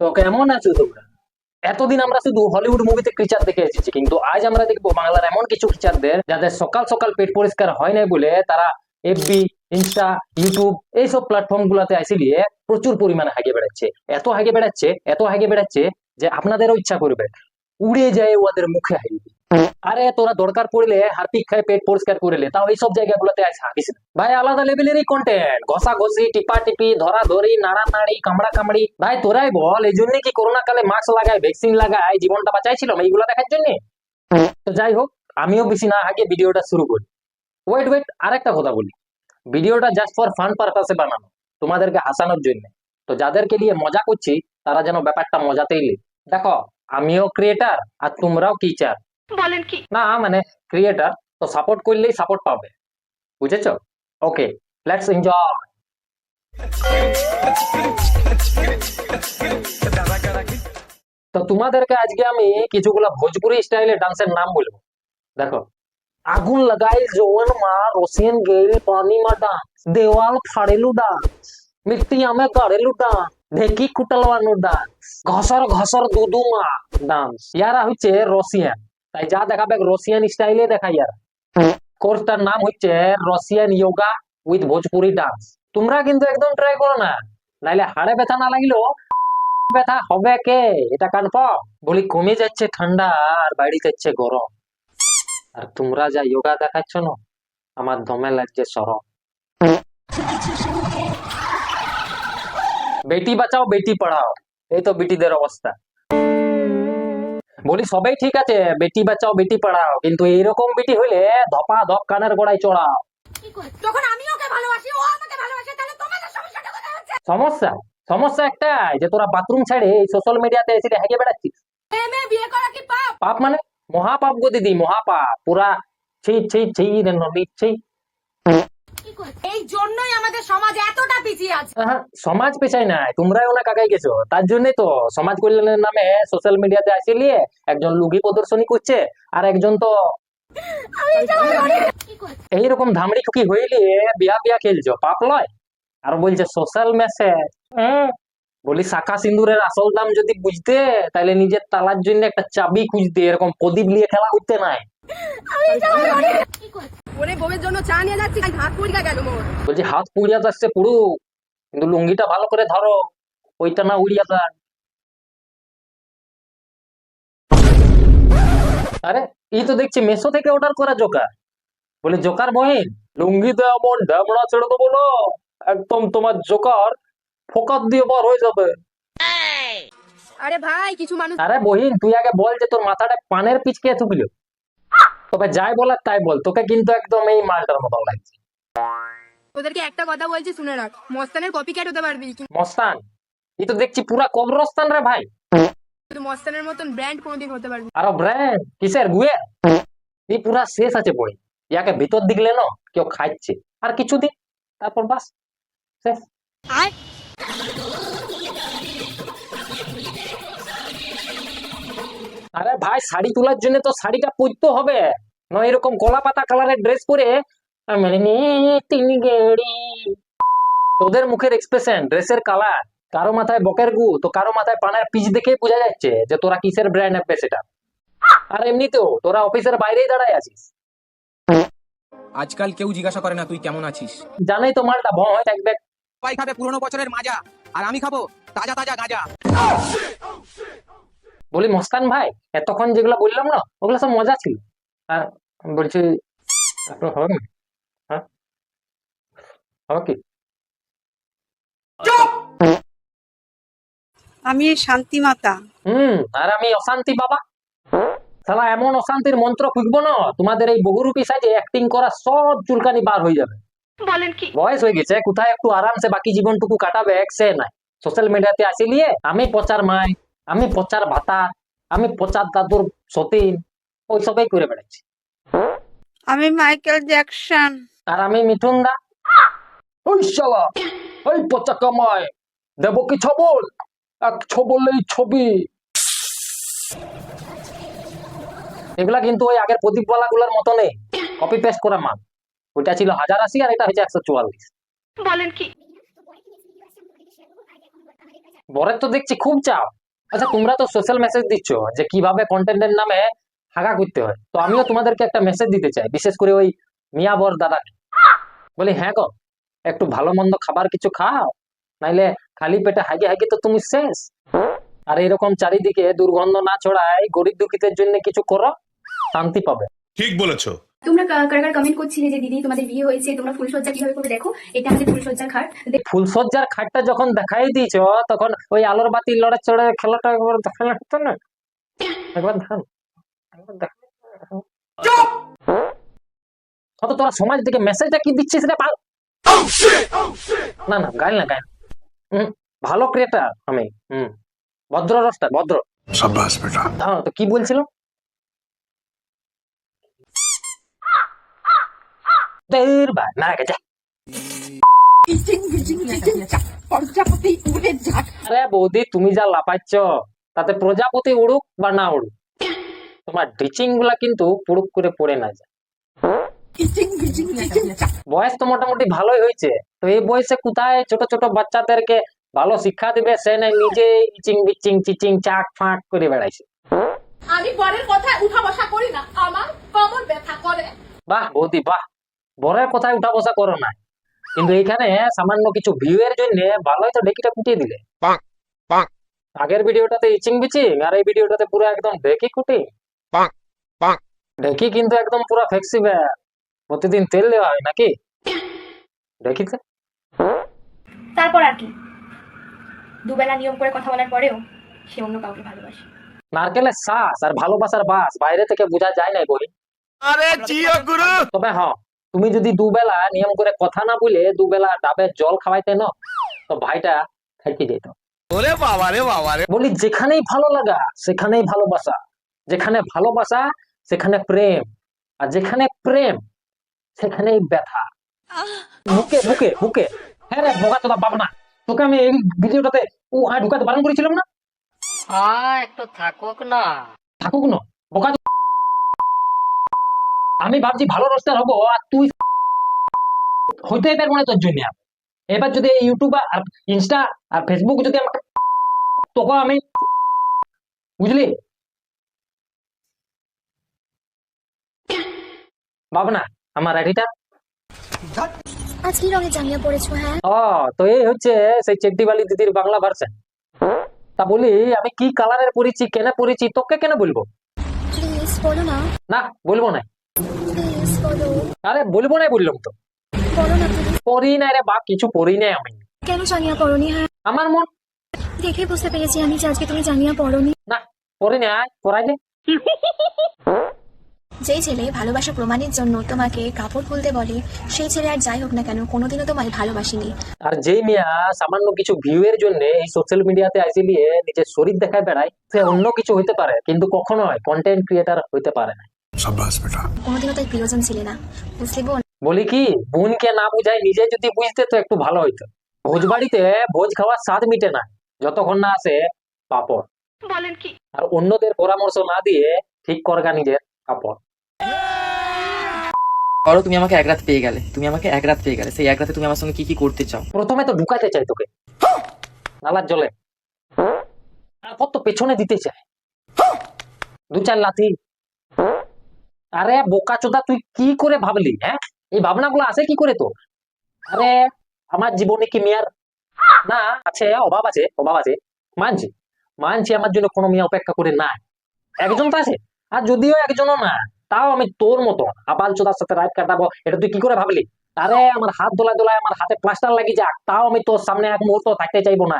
তো কেমন আছো তোমরা? এতদিন আমরা শুধু হলিউড মুভিতে ক্রিচার দেখে এসেছি, কিন্তু আজ আমরা দেখব বাংলার এমন কিছু ক্রিচারদের যাদের সকাল সকাল পেট পরিষ্কার হয় নাই বলে তারা এফবি ইনস্টা ইউটিউব এইসব প্ল্যাটফর্ম গুলাতে আসিলিয়ে প্রচুর পরিমাণে হাগে বেড়াচ্ছে। এত হাগে বেড়াচ্ছে, এত হাগে বেড়াচ্ছে যে আপনাদেরও ইচ্ছা করবে। উড়ে যায় ওদের মুখে হাগি আরে, তোরা দরকার পড়লে হারপিক খায় পেট পরিষ্কার করলে তাও এইসব জায়গাগুলোতে হাগিস না। ভাই, আলাদা লেভেলেরই কন্টেন্ট ঘষা ঘষি টিপা টিপি ধরা ধরি নাড়া নাড়ি কামড়া কামড়ি ভাই, তোরাই বল এই জন্য কি করোনা কালে মাস্ক লাগায় ভ্যাকসিন লাগায়, জীবনটা বাঁচাইছিলাম, এইগুলো দেখার জন্য? তো যাই হোক, আমিও বেশি না আগে ভিডিওটা শুরু করি। ওয়েট ওয়েট আরেকটা কথা বলি। ভিডিওটা জাস্ট ফর ফান পারপাসে বানানো, তোমাদেরকে হাসানোর জন্য। তো যাদেরকে নিয়ে মজা করছি, তারা যেন ব্যাপারটা মজাতেই লে। দেখো, আমিও ক্রিয়েটার আর তোমরাও টিচার বলেন কি? না মানে ক্রিয়েটার তো সাপোর্ট করলেই সাপোর্ট পাবে। বুঝেছ? ওকে লেটস এনজয় তো তোমাদেরকে আজকে আমি কিছুগুলো ভোজপুরি স্টাইলে ডান্সের নাম বলব। দেখো, আগুন লাগাই জোয়ান মা রসিয়ান গেল পানি মা ডান্স দেওয়াল ফাড়েলু ডান্স মিট্টি আমে গাড়েলু ডান্স ঢেকি কুটালবানু ডান্স ঘসর ঘসর দুদুমা ডান্স ইয়ারা হচ্ছে রসিয়ান তাই যা দেখাবে রসিয়ান স্টাইলে দেখাই ইয়ারা কোর্সটার নাম হচ্ছে Russian yoga with Bhojpuri dance তোমরা কিন্তু একদম ট্রাই করো না। নাইলে হাড়ে ব্যথা না লাগলেও ব্যথা হবে কে? এটা কনফার্ম বলি, কমে যাচ্ছে ঠান্ডা আর বাড়ি যাচ্ছে গরম। আর তোমরা যা ইয়োগা দেখাচ্ছ না, আমার দমে লাগছে সরম। বেটি বাঁচাও, বেটি পড়াও। এই তো বেটিদের অবস্থা। বলি সবাই ঠিক আছে বেটি বাঁচাও বেটি পড়াও কিন্তু এইরকম বেটি হইলে ধপা ধপ কানের গোড়ায় চড়াও। যখন আমি ওকে ভালোবাসি ও আমাকে ভালোবাসে তাহলে তোমাদের সমস্যাটা কোথায় হচ্ছে? সমস্যা? সমস্যা একটাই যে তোরা বাথরুম ছেড়ে এই সোশ্যাল মিডিয়াতে এসে হেগে বেড়াচ্ছিস। বিয়ে করা কি পাপ? পাপ মানে? মহাপাপ গো দিদি মহাপাপ। পুরা ছি ছি ছি রে ছি এই জন্যই আমাদের সমাজ এতটা পিছিয়ে আছে। সমাজ পেছাই নাই তোমরাই অনেক আগাই গেছো। তার জন্যই তো সমাজ কল্যাণের নামে সোশ্যাল মিডিয়াতে আসিলিয়ে একজন লুগি প্রদর্শনী করছে আর একজন তো এইরকম ধামড়ি খুকি হইলে বিয়া বিয়া খেলছো পাপ লয়। আর বলছে সোশ্যাল মেসেজ বলি শাখা সিন্দুরের আসল দাম যদি বুঝতে তাহলে নিজের তালার জন্য একটা চাবি খুঁজতে এরকম প্রদীপ নিয়ে খেলা করতে নাই। ওরে বউয়ের জন্য চা নিয়ে যাচ্ছি হাত পুড়িয়ে গেল মোর বলছি হাত পুড়িয়া যাচ্ছে পুরু কিন্তু লুঙ্গিটা ভালো করে ধরো ওইটা না উড়িয়া যায়। আরে এই তো দেখছি মেসো থেকে অর্ডার করা জোকার। বলে জোকার বহিন লুঙ্গিতে এমন ঢ্যামড়া ছেড়ে দেবো না একদম তোমার জোকার ফোকাত দিয়ে বার হয়ে যাবে। আরে ভাই কিছু মানুষ আরে বহিন তুই আগে বল যে তোর মাথাটা পানের পিচকে থুকলো তবে যাই বলার তাই বল তোকে কিন্তু একদম এই মালটার মতো লাগছে। তোদেরকে একটা কথা বলছি শুনে রাখ। মস্তানের কপি ক্যাট হতে পারবি মস্তান? এই তো দেখছি পুরা কবরস্থান রে ভাই। তুই মস্তানের মতন ব্র্যান্ড কোনোদিন হতে পারবি। আর ব্র্যান্ড কিসের গুয়ে? এই পুরা শেষ আছে বই ইয়াকে ভিতর দিকলে না কেউ খাচ্ছে আর কিছুদিন তারপর বাস শেষ। আরে ভাই শাড়ি তোলার জন্য তো শাড়িটা পরতে হবে। নয় এরকম কলা পাতা কালারের ড্রেস পরে তোদের মুখের এক্সপ্রেশন ড্রেসের কালার কারও মাথায় বকের গু তো কারও মাথায় পানের পিচ দেখেই বোঝা যাচ্ছে যে তোরা কিসের ব্র্যান্ড সেটা। আর এমনিতেও তোরা অফিসের বাইরেই দাঁড়ায় আছিস। আজকাল কেউ জিজ্ঞাসা করে না তুই কেমন আছিস। জানাই তো মালটা ভয় থাকবে। সবাই খাবে পুরোনো বছরের মাজা আর আমি খাব তাজা তাজা গাঁজা। বলি মস্তান ভাই এতক্ষণ যেগুলো বললাম না ওগুলো সব মজা ছিল। আর বলছি হবে না। হ্যাঁ? হবে কি? আমি শান্তিমাতা হুম আর আমি অশান্তি বাবা। সালা এমন অশান্তির মন্ত্র খুঁজবো না তোমাদের এই বহুরূপী সাজে অ্যাক্টিং করা সব চুলকানি বার হয়ে যাবে। বলেন কি? বয়স হয়ে গেছে কোথায় একটু আরামসে বাকি জীবনটুকু কাটাবে সে নাই। সোশ্যাল মিডিয়াতে আসিলিয়ে আমি পচার মাই। আমি পচার ভাতা আমি পচার দাদুর সতীন ওই সবাই করে বেড়াচ্ছি। আমি মাইকেল জ্যাকসন। আর আমি মিঠুন দা। ওই শালা ওই পচা কামায় দেব কি ছবল এক ছবলেই ছবি। এগুলা কিন্তু ওই আগের প্রদীপওয়ালা গুলার মতো নেই কপি পেস্ট করা মাল। ওইটা ছিল হাজার আশি আর এটা হচ্ছে একশো চুয়াল্লিশ। বলেন কি? বরের তো দেখছি খুব চাপ। আচ্ছা তোমরা তো সোশ্যাল মেসেজ দিচ্ছ যে কীভাবে কন্টেন্টের নামে হাগা করতে হয়। তো আমিও তোমাদেরকে একটা মেসেজ দিতে চাই, বিশেষ করে ওই মিয়া বর দাদাকে। বলি হ্যাঁ গো, একটু ভালো মন্দ খাবার কিছু খাও, নাইলে খালি পেটে হাগে হাগে তো তুমি শেষ। আর এরকম চারিদিকে দুর্গন্ধ না ছড়ায় গরিব দুঃখীদের জন্য কিছু করো, শান্তি পাবে। ঠিক বলেছ। তোমরা কারা কারা কমেন্ট করছিলে যে দিদি তোমাদের বিয়ে হয়েছে তোমরা ফুলসজ্জা কীভাবে করবে? দেখো এটা আমাদের ফুলসজ্জার খাট। ফুলসজ্জার খাটটা যখন দেখাই দিয়েছ তখন ওই আলোর বাতি লড়ে চড়ে খেলাটা একবার দেখালে হতো না? একবার দেখান কত তোরা সমাজ থেকে মেসেজটা কি দিচ্ছিস রে পাল? না না গাইল না গাইল হুম ভালো ক্রিয়েটার আমি হুম ভদ্র রসটা ভদ্র। সাব্বাস বেটা। হ্যাঁ তো কি বলছিল? দের না গেছে। প্রজাপতি উড়ে যাক আরে বৌদি তুমি যা লাপাচ্ছ তাতে প্রজাপতি উড়ুক বা না উড়ুক তোমার ডিচিংগুলা কিন্তু পুরুক করে পড়ে না যায়। বয়স তো মোটামুটি ভালোই হয়েছে তো এই বয়সে কোথায় ছোট ছোট বাচ্চাদেরকে ভালো শিক্ষা দিবে সে নাই নিজে ইচিং বিচিং চিচিং চাক ফাঁক করে বেড়াইছে। আমি বরের কথায় উঠা বসা করি না আমার কোমর ব্যথা করে। বাহ বৌদি বাহ। বরের কথায় উঠা বসা করো না। কিন্তু এখানে সামান্য কিছু ভিউ এর জন্য ভালোই তো ডেকিটা কুটিয়ে দিলে। আগের ভিডিওটাতে ইচিং বিচিং আর এই ভিডিওটাতে পুরো একদম ডেকি কুটি। পাক। কিন্তু একদম পুরো ফ্লেক্সিবল প্রতিদিন তেল দেওয়া হয় নাকি? দেখিতে তারপর আর কি। দুবেলা নিয়ম করে কথা বলার পরেও সে অন্য কাউকে ভালোবাসে। নারকেলের শ্বাস আর ভালোবাসার বাস বাইরে থেকে বোঝা যায় না বই। আরে জিও গুরু! তবে হ্যাঁ তুমি যদি দুবেলা নিয়ম করে কথা না বলে দুবেলা ডাবের জল খাওয়াইতে ন তো ভাইটা থেকে যেত ওরে বাবা রে বাবা রে। বলি যেখানেই ভালো লাগা সেখানেই ভালোবাসা। যেখানে ভালোবাসা সেখানে প্রেম। আর যেখানে প্রেম সেখানেই ব্যথা। বুকে বুকে বুকে হ্যাঁ রে বোকা তোদা পাবনা তোকে আমি এই ভিডিওটাতে ও আয় ঢুকাতে বারণ করেছিলাম না? হ্যাঁ একটু থাকুক না। থাকুক না। বোকা। আমি ভাবছি ভালো রোস্টার হব আর তুই হইতেই পারব না তোর জন্য। এবার যদি ইউটিউব আর ইনস্টা আর ফেসবুক যদি আমাকে তোকে আমি বুঝলি? ভাবনা আমার আজ কি পড়েছো হ্যাঁ? ও তো এই হচ্ছে সেই চেট্টিবালি দিদির বাংলা ভার্সন তা বলি আমি কি কালারের পরেছি কেন পরেছি তোকে কেন বলব? প্লিজ বলো না। না বলব না। আরে বলব না বললাম তো। না পড়ি নাই রে বাপ কিছু পড়ি নাই আমি। কেন জাঙ্গিয়া পড়নি হ্যাঁ? আমার মন দেখে বুঝতে পেরেছি আমি যে আজকে তুমি জাঙ্গিয়া পড়নি। না পড়ি নাই পড়াইলে যেই ছেলে ভালোবাসা প্রমাণের জন্য তোমাকে কাপড় খুলতে বলে সেই ছেলে আর যাই হোক না কেন কোনোদিনও তোমায় ভালোবাসিনি। আর যেই মিয়া সামান্য কিছু ভিউ এর জন্য এই সোশ্যাল মিডিয়াতে আইসি নিয়ে নিজের শরীর দেখায় বেড়ায় সে অন্য কিছু হইতে পারে কিন্তু কখনোই কন্টেন্ট ক্রিয়েটার হইতে পারে না। সাব্বাস বেটা। কোনোদিনও তাই প্রিয়জন ছিলে না। বুঝলি বোন? বলি কি বোনকে না বুঝায় নিজে যদি বুঝতে তো একটু ভালো হইতো। ভোজ বাড়িতে ভোজ খাওয়ার স্বাদ মিটে না যতক্ষণ না আসে পাপড়। বলেন কি? আর অন্যদের পরামর্শ না দিয়ে ঠিক করগা নিজের কাপড়। ধরো তুমি আমাকে এক রাত পেয়ে গেলে তুমি আমাকে এক রাত পেয়ে গেলে সেই এক রাতে তুমি আমার সঙ্গে কি কি করতে চাও? প্রথমে তো ঢুকাইতে চাই তোকে। নালার জলে। তারপর তো পেছনে দিতে চায় দু চার লাথি। আরে বোকা চোদা, তুই কি করে ভাবলি হ্যাঁ? এই ভাবনাগুলো আসে কি করে তো আরে, আমার জীবনে কি মেয়ার? না, আছে, অভাব আছে অভাব আছে। মানছি মানছি আমার জন্য কোনো মেয়ে অপেক্ষা করে না একজন তো আছে, আর যদিও একজনও না, তাও আমি তোর মতো আবাল চোদার সাথে রাত কাটাবো, এটা তুই কি করে ভাবলি? আরে, আমার হাত দোলায় দোলায় আমার হাতে প্লাস্টার লাগি যাক, তাও আমি তোর সামনে এক মুহূর্ত থাকতে চাইব না।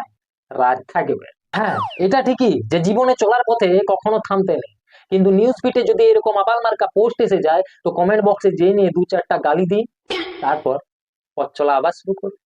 রাত থাকবে। হ্যাঁ এটা ঠিকই, যে জীবনে চলার পথে কখনো থামতে নেই। কিন্তু নিউজ ফিটে যদি এরকম আপাল মার্কা পোস্ট এসে যায়, তো কমেন্ট বক্সে যেয়ে নিয়ে দু চারটা গালি দিই, তারপর পথ চলা আবার শুরু করি।